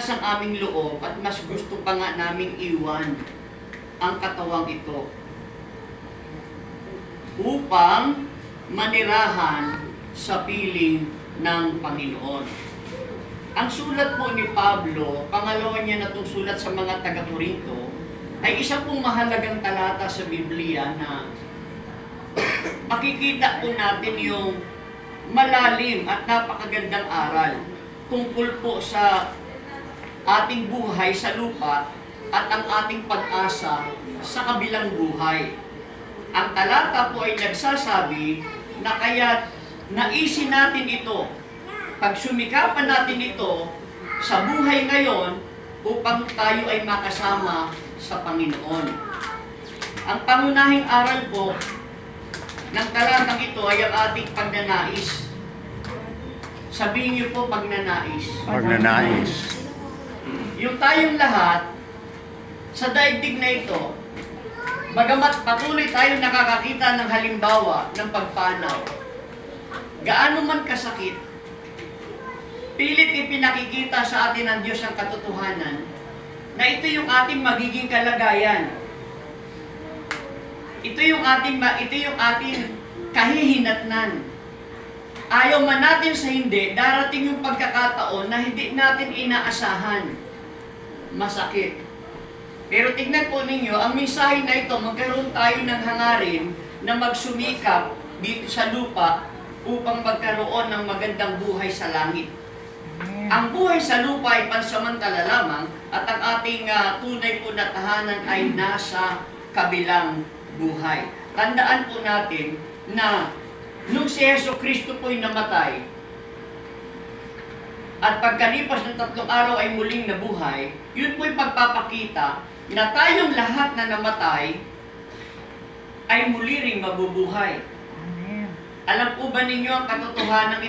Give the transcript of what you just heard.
malakas ang aming loob at mas gusto pa nga naming iwan ang katawang ito upang manirahan sa piling ng Panginoon. Ang sulat po ni Pablo, pangalawa niya na itong sulat sa mga taga-Corinto, ay isa pong mahalagang talata sa Biblia na makikita po natin yung malalim at napakagandang aral tungkol po sa ating buhay sa lupa at ang ating pag-asa sa kabilang buhay. Ang talata po ay nagsasabi na kaya naisin natin ito, pagsumikapan natin ito sa buhay ngayon upang tayo ay makasama sa Panginoon. Ang pangunahing aral po ng talatang ito ay ang ating pagnanais. Sabihin niyo po pagnanais. Pagnanais. Yung tayong lahat, sa daigdig na ito, bagamat patuloy tayo nakakakita ng halimbawa ng pagpanaw, gaano man kasakit, pilit ipinakikita sa atin ng Diyos ang katotohanan na ito yung ating magiging kalagayan. Ito yung ating ito yung ating kahihinatnan. Ayaw man natin sa hindi, darating yung pagkakataon na hindi natin inaasahan. Masakit. Pero tignan po ninyo, ang mensahe na ito, magkaroon tayo ng hangarin na magsumikap dito sa lupa upang magkaroon ng magandang buhay sa langit. Ang buhay sa lupa ay pansamantala lamang at ang ating ah, tunay po na tahanan ay nasa kabilang buhay. Tandaan po natin na nung si Yeso Kristo po'y namatay at pagkalipas ng tatlong araw ay muling nabuhay, yun po'y pagpapakita na tayong lahat na namatay ay muli ring mabubuhay. Alam po ba ninyo ang katotohanan